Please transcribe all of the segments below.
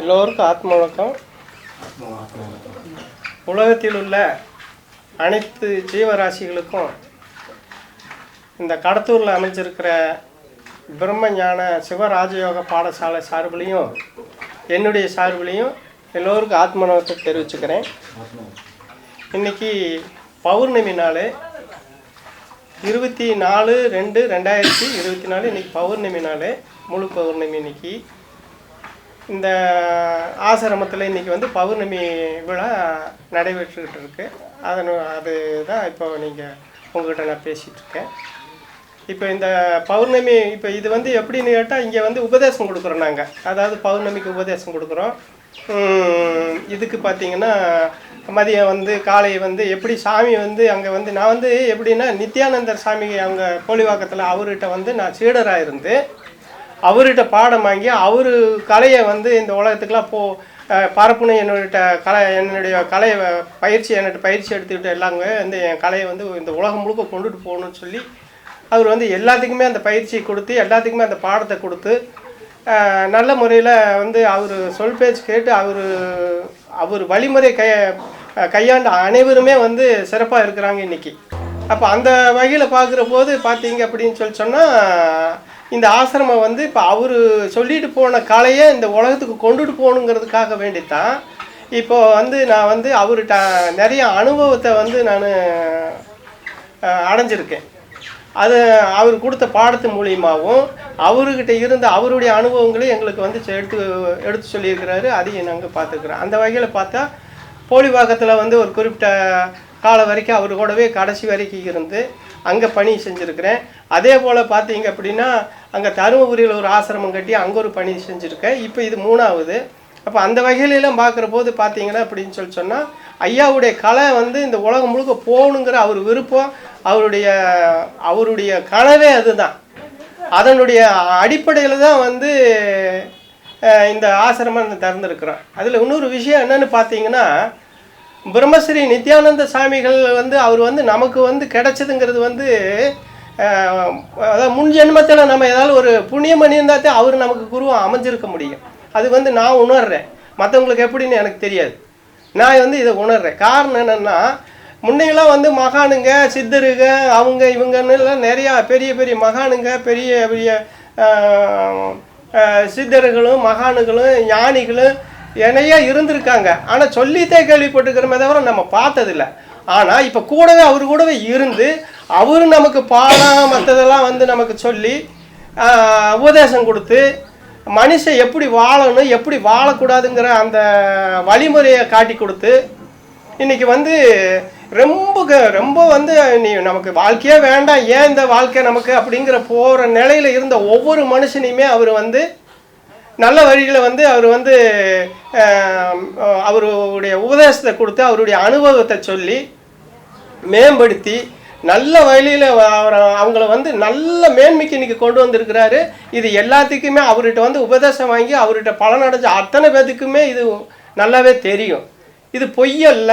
எல்லோருக்கும் ஆத்ம வணக்கம். உலகத்தில் உள்ள அனைத்து ஜீவராசிகளுக்கும் இந்த கடத்தூரில் அமைஞ்சிருக்கிற பிரம்மஞான சிவராஜயோக பாடசாலை சார்பிலையும் என்னுடைய சார்பிலையும் எல்லோருக்கும் ஆத்ம வணக்கத்தை தெரிவிச்சுக்கிறேன். இன்னைக்கு பௌர்ணமி நாள் இருபத்தி நாலு ரெண்டு ரெண்டாயிரத்தி இருபத்தி நாலு இன்றைக்கி பௌர்ணமி நாள் முழு பௌர்ணமி இன்னைக்கு. இந்த ஆசிரமத்தில் இன்னைக்கு வந்து பௌர்ணமி விழா நடைபெற்றுக்கிட்டு இருக்கு அதன் அதுதான் இப்போ நீங்கள் உங்கள்கிட்ட நான் பேசிகிட்ருக்கேன் இப்போ இந்த பௌர்ணமி இப்போ இது வந்து எப்படின்னு கேட்டால் இங்கே வந்து உபதேசம் கொடுக்குறோம் நாங்கள் அதாவது பௌர்ணமிக்கு உபதேசம் கொடுக்குறோம். இதுக்கு பார்த்தீங்கன்னா மதியம் வந்து காலை வந்து எப்படி சாமி வந்து அங்கே வந்து நான் வந்து எப்படின்னா நித்யானந்தர் சாமி அங்கே கோழிவாக்கத்தில் அவர்கிட்ட வந்து நான் சீடராக இருந்து அவர்கிட்ட பாடம் வாங்கி அவர் கலையை வந்து இந்த உலகத்துக்கெலாம் போ அஹ், பரப்புன்னு என்னோட கலை என்னுடைய கலையை பயிற்சி என்னோட பயிற்சி எடுத்துக்கிட்டு எல்லாங்க வந்து என் கலையை வந்து இந்த உலகம் முழுக்க கொண்டுட்டு போகணும்னு சொல்லி அவர் வந்து எல்லாத்துக்குமே அந்த பயிற்சியை கொடுத்து எல்லாத்துக்குமே அந்த பாடத்தை கொடுத்து நல்ல முறையில் வந்து அவர் சொல் பேச்சு கேட்டு அவர் அவர் வழிமுறை கை கையாண்ட அனைவருமே வந்து சிறப்பாக இருக்கிறாங்க இன்றைக்கி அப்போ அந்த வகையில் பார்க்குற போது பார்த்தீங்க அப்படின்னு சொல்லி சொன்னால் இந்த ஆசிரமம் வந்து இப்போ அவர் சொல்லிட்டு போன கலையை இந்த உலகத்துக்கு கொண்டுட்டு போகணுங்கிறதுக்காக வேண்டித்தான். இப்போது வந்து நான் வந்து அவர்கிட்ட நிறைய அனுபவத்தை வந்து நான் அடைஞ்சிருக்கேன். அது அவர் கொடுத்த பாடத்து மூலியமாகவும் அவர்கிட்ட இருந்த அவருடைய அனுபவங்களையும் எங்களுக்கு வந்து செ- எடுத்து எடுத்து சொல்லியிருக்கிறாரு. அதையும் நாங்கள் பார்த்துக்கிறோம். அந்த வகையில் பார்த்தா போலிவாக்கத்தில் வந்து ஒரு குறிப்பிட்ட காலம் வரைக்கும் அவர் கூடவே கடைசி வரைக்கும் இருந்து அங்கே பணி செஞ்சுருக்கிறேன். அதே போல் பார்த்தீங்க அப்படின்னா அங்கே தருமபுரியில் ஒரு ஆசிரமம் கட்டி அங்கே ஒரு பணி செஞ்சுருக்கேன் இப்போ இது மூணாவது. அப்போ அந்த வகையிலெல்லாம் பார்க்குற போது பார்த்தீங்கன்னா அப்படின்னு சொல்லி சொன்னால் ஐயாவுடைய கலை வந்து இந்த உலகம் முழுக்க போகணுங்கிற அவர் விருப்பம் அவருடைய அவருடைய கனவே அதுதான். அதனுடைய அடிப்படையில் தான் வந்து இந்த ஆசிரமம் திறந்துருக்குறோம். அதில் இன்னொரு விஷயம் என்னன்னு பார்த்தீங்கன்னா பிரம்மஸ்ரீ நித்யானந்த சாமிகள் வந்து அவர் வந்து நமக்கு வந்து கிடைச்சதுங்கிறது வந்து அதாவது முன் ஜென்மத்தில் நம்ம ஏதாவது ஒரு புண்ணியம் பண்ணியிருந்தா தான் அவர் நமக்கு குருவாக அமைஞ்சிருக்க முடியும். அது வந்து நான் உணர்றேன். மற்றவங்களுக்கு எப்படின்னு எனக்கு தெரியாது. நான் வந்து இதை உணர்றேன். காரணம் என்னென்னா முன்னையெல்லாம் வந்து மகானுங்க சித்தருங்க அவங்க இவங்கன்னு எல்லாம் நிறையா பெரிய பெரிய மகானுங்க பெரிய பெரிய சித்தர்களும் மகானுகளும் ஞானிகளும் நிறைய இருந்திருக்காங்க. ஆனால் சொல்லித்தே கேள்விப்பட்டுக்கிறோமே தவிர நம்ம பார்த்ததில்ல. ஆனால் இப்போ கூடவே அவர் கூடவே இருந்து அவர் நமக்கு பாடம் மற்றதெல்லாம் வந்து நமக்கு சொல்லி உபதேசம் கொடுத்து மனுஷன் எப்படி வாழணும் எப்படி வாழக்கூடாதுங்கிற அந்த வழிமுறையை காட்டி கொடுத்து இன்னைக்கு வந்து ரொம்ப க- ரொம்ப வந்து நீ நமக்கு வாழ்க்கையே வேண்டாம் ஏன் இந்த வாழ்க்கை நமக்கு அப்படிங்கிற போகிற நிலையில் இருந்த ஒவ்வொரு மனுஷனையுமே அவர் வந்து நல்ல வழியில் வந்து அவர் வந்து அவருடைய உபதேசத்தை கொடுத்து அவருடைய அனுபவத்தை சொல்லி மேம்படுத்தி நல்ல வழியில் அவர் அவங்கள வந்து நல்ல மேன்மைக்கு இன்னைக்கு கொண்டு வந்திருக்கிறாரு. இது எல்லாத்துக்குமே அவர்கிட்ட வந்து உபதேசம் வாங்கி அவர்கிட்ட பலன் அடைஞ்ச அத்தனை பேத்துக்குமே இது நல்லாவே தெரியும். இது பொய்யல்ல.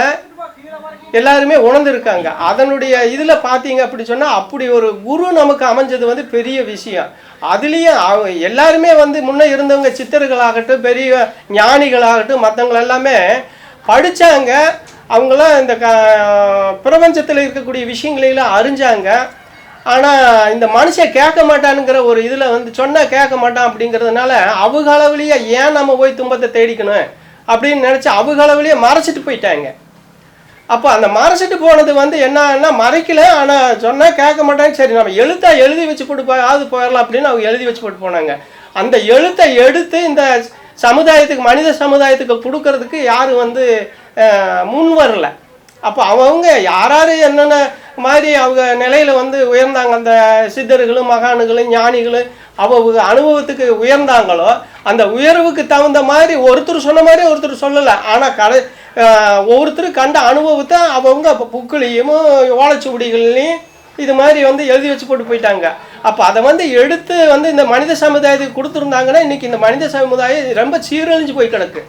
எல்லாருமே உணர்ந்துருக்காங்க. அதனுடைய இதில் பார்த்தீங்க அப்படி சொன்னால் அப்படி ஒரு குரு நமக்கு அமைஞ்சது வந்து பெரிய விஷயம். அதுலேயும் அவங்க எல்லாருமே வந்து முன்னே இருந்தவங்க சித்தர்களாகட்டும் பெரிய ஞானிகளாகட்டும் மற்றவங்கள எல்லாமே படித்தாங்க அவங்களாம் இந்த க பிரபஞ்சத்தில் இருக்கக்கூடிய விஷயங்களையெல்லாம் அறிஞ்சாங்க. ஆனால் இந்த மனுஷன் கேட்க மாட்டானுங்கிற ஒரு இதில் வந்து சொன்னால் கேட்க மாட்டான் அப்படிங்கிறதுனால அவங்க அளவுலேயே ஏன் நம்ம போய் துன்பத்தை தேடிக்கணும் அப்படின்னு நினச்சி அவங்க அளவுலேயே மறைச்சிட்டு போயிட்டாங்க. அப்போ அந்த மறைச்சிட்டு போனது வந்து என்னன்னா மறைக்கல. ஆனால் சொன்னால் கேட்க மாட்டாங்க. சரி நம்ம எழுத்தா எழுதி வச்சு போட்டு போயாவது போயிடலாம் அப்படின்னு அவங்க எழுதி வச்சு போட்டு போனாங்க. அந்த எழுத்தை எடுத்து இந்த சமுதாயத்துக்கு மனித சமுதாயத்துக்கு கொடுக்கறதுக்கு யாரும் வந்து முன் வரல. அப்போ அவங்க யாரார் என்னென்ன மாதிரி அவங்க நிலையில் வந்து உயர்ந்தாங்க அந்த சித்தர்களும் மகான்களும் ஞானிகளும் அவங்க அனுபவத்துக்கு உயர்ந்தாங்களோ அந்த உயர்வுக்கு தகுந்த மாதிரி ஒருத்தர் சொன்ன மாதிரி ஒருத்தர் சொல்லலை. ஆனால் கடை ஆஹ் ஒவ்வொருத்தரும் கண்ட அனுபவத்தை அவங்க அப்போ புக்குலேயும் ஓலைச்சுவடிகள்லையும் இது மாதிரி வந்து எழுதி வச்சு போட்டு போயிட்டாங்க. அப்போ அதை வந்து எடுத்து வந்து இந்த மனித சமுதாயத்துக்கு கொடுத்துருந்தாங்கன்னா இன்னைக்கு இந்த மனித சமுதாயம் ரொம்ப சீரழிஞ்சு போய் கிடக்கு.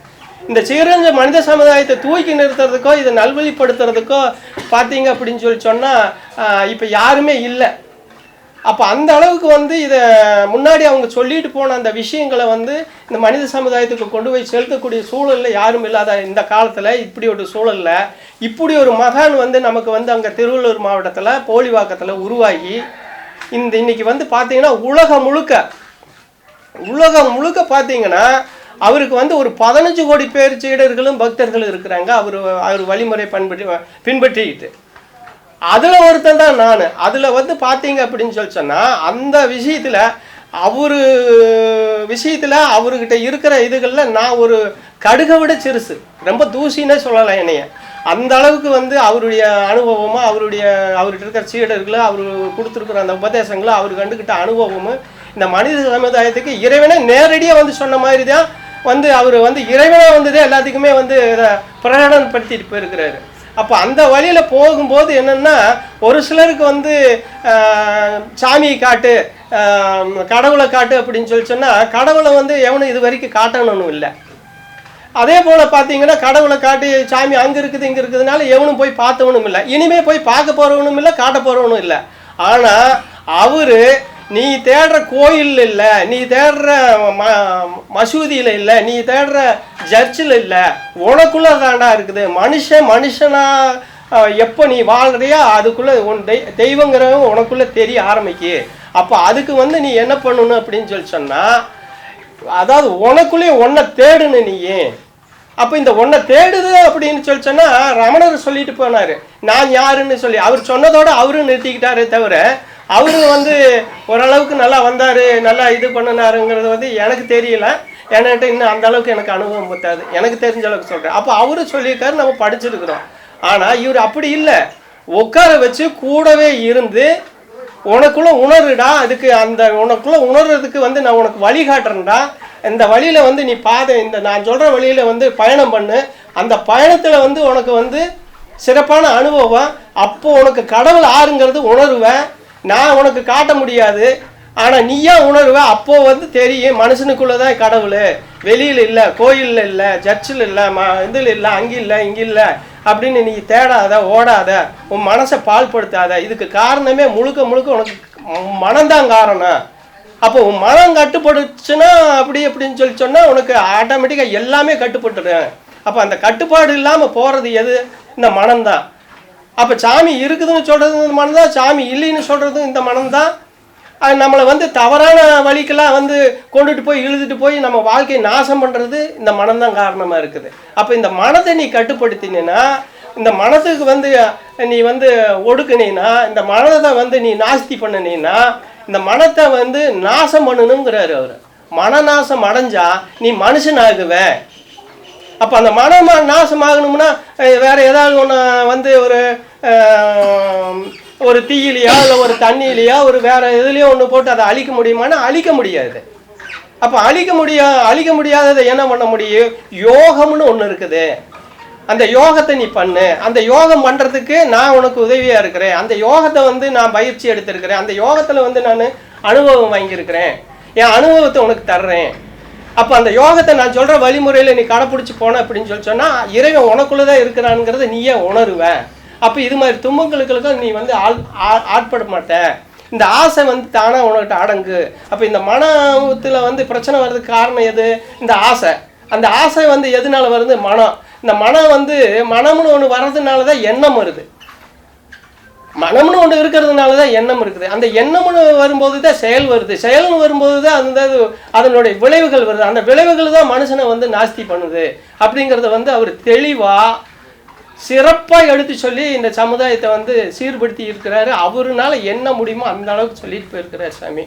இந்த சீரழிஞ்ச மனித சமுதாயத்தை தூக்கி நிறுத்துறதுக்கோ இதை நல்வழிப்படுத்துறதுக்கோ பார்த்தீங்க அப்படின்னு சொல்லி சொன்னால் இப்போ யாருமே இல்லை. அப்போ அந்த அளவுக்கு வந்து இதை முன்னாடி அவங்க சொல்லிட்டு போன அந்த விஷயங்களை வந்து இந்த மனித சமுதாயத்துக்கு கொண்டு போய் செலுத்தக்கூடிய சூழலில் யாரும் இல்லாத இந்த காலத்தில் இப்படி ஒரு சூழலில் இப்படி ஒரு மகான் வந்து நமக்கு வந்து அங்கே திருவள்ளூர் மாவட்டத்தில் போலிவாக்கத்தில் உருவாகி இந்த இன்னைக்கு வந்து பார்த்தீங்கன்னா உலகம் முழுக்க உலகம் முழுக்க பார்த்தீங்கன்னா அவருக்கு வந்து ஒரு பதினஞ்சு கோடி பேர் சீடர்களும் பக்தர்களும் இருக்கிறாங்க. அவர் அவர் வழிமுறை பண்பற்றி பின்பற்றிக்கிட்டு அதில் ஒருத்தன் தான் நான். அதில் வந்து பார்த்தீங்க அப்படின்னு சொல்லி சொன்னால் அந்த விஷயத்தில் அவர் விஷயத்தில் அவர்கிட்ட இருக்கிற இதுகளில் நான் ஒரு கடுகை விட சிறுசு. ரொம்ப தூசின்னே சொல்லலாம் என்னைய. அந்த அளவுக்கு வந்து அவருடைய அனுபவமும் அவருடைய அவர்கிட்ட இருக்கிற சீடர்களும் அவர் கொடுத்துருக்குற அந்த உபதேசங்களும் அவர் கண்டுக்கிட்ட அனுபவமும் இந்த மனித சமுதாயத்துக்கு இறைவனை நேரடியாக வந்து சொன்ன மாதிரி தான் வந்து அவர் வந்து இறைவனாக வந்ததே எல்லாத்துக்குமே வந்து இதை பிரகடனப்படுத்திட்டு போயிருக்கிறாரு. அப்போ அந்த வழியில் போகும்போது என்னென்னா ஒரு சிலருக்கு வந்து சாமியை காட்டு கடவுளை காட்டு அப்படின்னு சொல்லி சொன்னால் கடவுளை வந்து எவனும் இது வரைக்கும் காட்டணும்னு இல்லை. அதே போல் பார்த்தீங்கன்னா கடவுளை காட்டி சாமி அங்கே இருக்குது இங்கே இருக்குதுனால எவனும் போய் பார்த்தவனும் இல்லை. இனிமே போய் பார்க்க போகிறவனும் இல்லை காட்ட போகிறவனும் இல்லை. ஆனால் அவர் நீ தேடுற கோயில் இல்லை நீ தேடுற ம மசூதியில் இல்லை நீ தேடுற சர்ச்சில் இல்லை உனக்குள்ளே தாண்டா இருக்குது மனுஷன் மனுஷனா எப்போ நீ வாழ்கிறியா அதுக்குள்ளே உன் தெய் தெய்வங்கிறவங்க உனக்குள்ளே தெரிய ஆரம்பிக்கு. அப்போ அதுக்கு வந்து நீ என்ன பண்ணணும் அப்படின்னு சொல்லி சொன்னால் அதாவது உனக்குள்ளேயே ஒன்றை தேடுன நீ அப்போ இந்த ஒன்றை தேடுது அப்படின்னு சொல்லி சொன்னால் ரமணர் சொல்லிட்டு போனார். நான் யாருன்னு சொல்லி அவர் சொன்னதோடு அவரும் நிறுத்திக்கிட்டாரே தவிர அவரு வந்து ஓரளவுக்கு நல்லா வந்தார் நல்லா இது பண்ணினாருங்கிறது வந்து எனக்கு தெரியல. என்கிட்ட இன்னும் அந்த அளவுக்கு எனக்கு அனுபவம் பத்தாது. எனக்கு தெரிஞ்ச அளவுக்கு சொல்கிறேன் அப்போ அவரு சொல்லியிருக்காரு நம்ம படிச்சிருக்கிறோம். ஆனால் இவர் அப்படி இல்லை. உட்கார வச்சு கூடவே இருந்து உனக்குள்ள உணருடா அதுக்கு அந்த உனக்குள்ள உணர்றதுக்கு வந்து நான் உனக்கு வழிகாட்டுறேன்டா இந்த வழியில் வந்து நீ பாதை இந்த நான் சொல்கிற வழியில் வந்து பயணம் பண்ணு. அந்த பயணத்தில் வந்து உனக்கு வந்து சிறப்பான அனுபவம். அப்போ உனக்கு கடவுள் ஆறுங்கிறது உணருவேன். நான் உனக்கு காட்ட முடியாது. ஆனால் நீயா உணர்வ அப்போ வந்து தெரியும் மனுஷனுக்குள்ளே தான் கடவுள். வெளியில் இல்லை கோயிலில் இல்லை சர்ச்சில் இல்லை ம இதில் இல்லை அங்கே இல்லை இங்கே இல்லை அப்படின்னு நீ தேடாத ஓடாத உன் மனசை பால்படுத்தாத இதுக்கு காரணமே முழுக்க முழுக்க உனக்கு மனம்தான் காரணம். அப்போ உன் மனம் கட்டுப்படுச்சுன்னா அப்படி அப்படின்னு சொல்லி சொன்னால் உனக்கு ஆட்டோமேட்டிக்காக எல்லாமே கட்டுப்பட்டுடும் அப்போ அந்த கட்டுப்பாடு இல்லாமல் போகிறது எது? இந்த மனம்தான். அப்போ சாமி இருக்குதுன்னு சொல்கிறது இந்த மனம் தான் சாமி இல்லைன்னு சொல்கிறதும் இந்த மனம்தான். அது நம்மளை வந்து தவறான வழிக்கெல்லாம் வந்து கொண்டுட்டு போய் இழுத்துட்டு போய் நம்ம வாழ்க்கையை நாசம் பண்ணுறது இந்த மனம்தான் காரணமாக இருக்குது. அப்போ இந்த மனத்தை நீ கட்டுப்படுத்தினா இந்த மனத்துக்கு வந்து நீ வந்து ஒடுக்குனீன்னா இந்த மனதை வந்து நீ நாஸ்தி பண்ணினா இந்த மனத்தை வந்து நாசம் பண்ணணுங்கிறாரு அவர். மனநாசம் அடைஞ்சா நீ மனுஷனாகுவ. அப்போ அந்த மனம் நாசமாகணும்னா வேறு வேற ஏதாவது ஒன்று வந்து ஒரு ஒரு தீயிலையோ இல்லை ஒரு தண்ணியிலையோ ஒரு வேற இதுலையோ ஒன்று போட்டு அதை அழிக்க முடியுமானா அழிக்க முடியாது. அப்போ அழிக்க முடியா அழிக்க முடியாததை என்ன பண்ண முடியும்? யோகம்னு ஒன்று இருக்குது. அந்த யோகத்தை நீ பண்ணு. அந்த யோகம் பண்ணுறதுக்கு நான் உனக்கு உதவியாக இருக்கிறேன். அந்த யோகத்தை வந்து நான் பயிற்சி எடுத்திருக்கிறேன். அந்த யோகத்தில் வந்து நான் அனுபவம் வாங்கியிருக்கிறேன். என் அனுபவத்தை உனக்கு தர்றேன். அப்போ அந்த யோகத்தை நான் சொல்கிற வழிமுறையில் நீ கடைப்பிடிச்சி போன அப்படின்னு சொல்லி சொன்னால் இறைவன் உனக்குள்ளே தான் இருக்கிறானுங்கிறத நீயே உணருவேன் அப்போ இது மாதிரி துன்பங்களுக்கும் நீ வந்து ஆள் ஆ- ஆட்பட மாட்டேன் இந்த ஆசை வந்து தானாக உனக்கிட்ட அடங்கு. அப்போ இந்த மனத்தில் வந்து பிரச்சனை வர்றதுக்கு காரணம் எது? இந்த ஆசை. அந்த ஆசை வந்து எதனால வருது? மனம். இந்த மனம் வந்து மனம்னு ஒன்று வர்றதுனால தான் எண்ணம் வருது. மனம்னு ஒன்று இருக்கிறதுனால தான் எண்ணம் இருக்குது. அந்த எண்ணம்னு வரும்போது தான் செயல் வருது. செயல்னு வரும்போது தான் அந்த அதனுடைய விளைவுகள் வருது. அந்த விளைவுகள் தான் மனுஷனை வந்து நாஸ்தி பண்ணுது. அப்படிங்கிறத வந்து அவர் தெளிவாக சிறப்பாக எடுத்து சொல்லி இந்த சமுதாயத்தை வந்து சீர்படுத்தி இருக்கிறாரு. அவருனால என்ன முடியுமோ அந்த அளவுக்கு சொல்லிட்டு போயிருக்கிறார் சாமி.